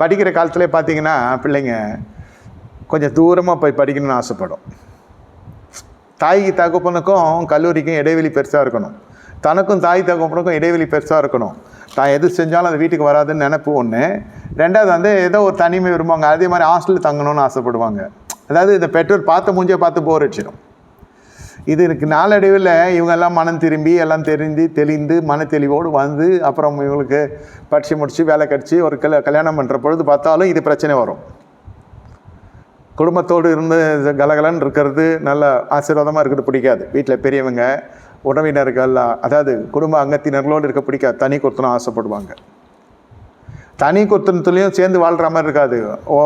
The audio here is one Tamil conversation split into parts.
படிக்கிற காலத்துல பார்த்தீங்கன்னா பிள்ளைங்க கொஞ்சம் தூரமாக போய் படிக்கணும்னு ஆசைப்படும். தாய்க்கு தகப்பனுக்கும் கல்லூரிக்கும் இடைவெளி பெருசாக இருக்கணும். தனக்கும் தாய் தகப்பனுக்கும் இடைவெளி பெருசாக இருக்கணும். தான் எது செஞ்சாலும் அது வீட்டுக்கு வராதுன்னு நினப்பு ஒன்று ரெண்டாவது வந்து ஏதோ ஒரு தனிமை விரும்புவாங்க. அதே மாதிரி ஹாஸ்டலில் தங்கணும்னு ஆசைப்படுவாங்க. அதாவது இந்த பெற்றோர் பார்த்து மூஞ்சே பார்த்து போர் அடிச்சிடும். இது இருக்கு. நாளடைவில் இவங்கெல்லாம் மனம் திரும்பி எல்லாம் தெரிந்து தெளிந்து மன தெளிவோடு வந்து அப்புறம் இவங்களுக்கு படித்து முடித்து வேலை கிடச்சி ஒரு கல் கல்யாணம் பண்ணுற பொழுது பார்த்தாலும் இது பிரச்சனை வரும். குடும்பத்தோடு இருந்து கலகலன்னு இருக்கிறது நல்ல ஆசீர்வாதமாக இருக்கிறது பிடிக்காது. வீட்டில் பெரியவங்க உறவினர்கள் அதாவது குடும்ப அங்கத்தினர்களோடு இருக்க பிடிக்காது. தனி கொடுத்தனும் ஆசைப்படுவாங்க. தனி கொடுத்தனத்துலேயும் சேர்ந்து வாழ்கிற மாதிரி இருக்காது. ஓ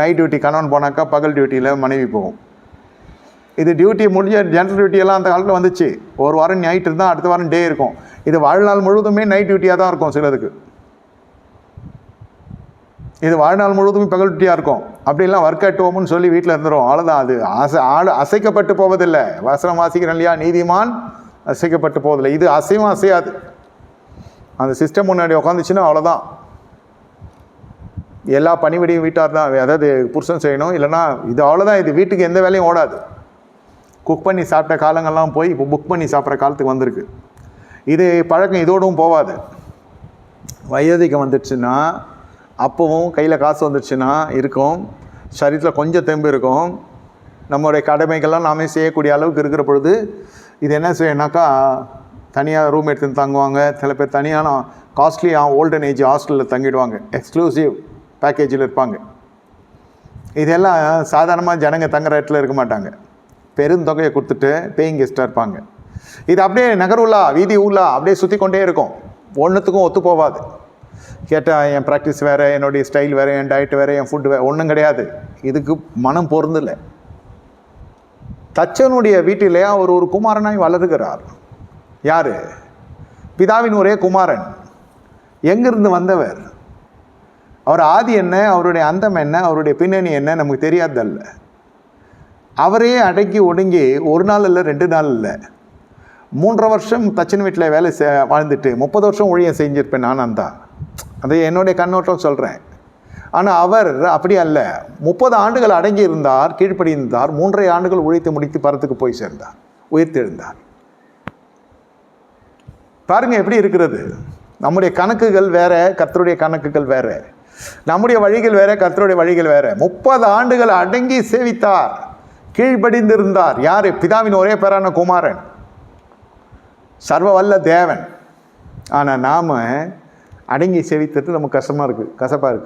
நைட் டியூட்டி கணவன் போனாக்கா பகல் டியூட்டியில் மனைவி போகும். இது டியூட்டி முடிஞ்ச ஜென்ரல் டியூட்டியெல்லாம் அந்த காலத்தில் வந்துச்சு. ஒரு வாரம் நைட் இருந்தால் அடுத்த வாரம் டே இருக்கும். இது வாழ்நாள் முழுவதுமே நைட் டியூட்டியாக தான் இருக்கும் சிலதுக்கு. இது வாழ்நாள் முழுவதுமே பகல் டியூட்டியாக இருக்கும். அப்படிலாம் ஒர்க் அட் ஹோம்னு சொல்லி வீட்டில் இருந்துடும் அவ்வளோதான் அது அசை ஆடு அசைக்கப்பட்டு போவதில்லை. வசனம் வாசிக்கிறேன் இல்லையா? நீதிமான் அசைக்கப்பட்டு போவதில்லை. இது அசையும் அசையாது. அந்த சிஸ்டம் முன்னாடி உட்காந்துச்சுன்னா அவ்வளோதான் எல்லா பணிவிடையும் வீட்டார் தான். அதாவது புருஷன் செய்யணும். இல்லைன்னா இது அவ்வளோதான் இது வீட்டுக்கு எந்த வேலையும் ஓடாது. குக் பண்ணி சாப்பிட்ட காலங்கள்லாம் போய் இப்போ புக் பண்ணி சாப்பிட்ற காலத்துக்கு வந்திருக்கு. இது பழக்கம் இதோடும் போகாது வயதுக்கு வந்துடுச்சுன்னா அப்போவும் கையில் காசு வந்துடுச்சுன்னா இருக்கும். சரீரத்தில் கொஞ்சம் தெம்பு இருக்கும். நம்மளுடைய கடமைகள்லாம் நாமே செய்யக்கூடிய அளவுக்கு இருக்கிற பொழுது இது என்ன செய்யணும்னாக்கா தனியாக ரூம் எடுத்து தங்குவாங்க. சில பேர் தனியான காஸ்ட்லி ஓல்டன் ஏஜ் ஹாஸ்டலில் தங்கிடுவாங்க. எக்ஸ்க்ளூசிவ் பேக்கேஜில் இருப்பாங்க. இதெல்லாம் சாதாரணமாக ஜனங்க தங்குற இடத்துல இருக்க மாட்டாங்க. பெருந்தொகையை கொடுத்துட்டு பேயிங் கெஸ்ட்டாக இருப்பாங்க. இது அப்படியே நகர் வீதி ஊலா அப்படியே சுற்றி கொண்டே இருக்கும். ஒன்றுத்துக்கும் ஒத்து போகாது கேட்டால் என் ப்ராக்டிஸ் வேறு என்னுடைய ஸ்டைல் வேறு என் டயட் வேறு என் ஃபுட்டு வேறு ஒன்றும் கிடையாது. இதுக்கு மனம் பொருந்தலை. தச்சனுடைய வீட்டிலே அவர் ஒரு குமாரனாய் வளருகிறார். யார்? பிதாவின் ஒரே குமாரன். எங்கிருந்து வந்தவர்? அவர் ஆதி என்ன அவருடைய அந்தம் என்ன அவருடைய பின்னணி என்ன நமக்கு தெரியாதல்ல அவரே அடக்கி ஒடுங்கி ஒரு நாள் இல்லை ரெண்டு நாள் இல்லை மூன்றரை வருஷம் தச்சன் வீட்டில் வேலை செ வாழ்ந்துட்டு முப்பது வருஷம் ஊழியம் செஞ்சுருப்பேன் நான் அந்த அது என்னுடைய கண்ணோட்டம் சொல்கிறேன் ஆனால் அவர் அப்படி அல்ல. முப்பது ஆண்டுகள் அடங்கி இருந்தார் கீழ்ப்படி இருந்தார் மூன்றரை ஆண்டுகள் உழைத்து முடித்து பரத்துக்கு போய் சேர்ந்தார் உயிர்த்தெழுந்தார். பாருங்கள் எப்படி இருக்கிறது. நம்முடைய கணக்குகள் வேறு கத்தருடைய கணக்குகள் வேறு. நம்முடைய வழிகள் வேறு கத்தருடைய வழிகள் வேறு. முப்பது ஆண்டுகள் அடங்கி சேவித்தார். கீழ்ப்படிந்திருந்தார். யார்? பிதாவின் ஒரே பேரான குமாரன். சர்வ வல்ல தேவன். ஆனால் நாம் அடங்கி செவித்தது நமக்கு கஷ்டமாக இருக்குது கசப்பாக இருக்குது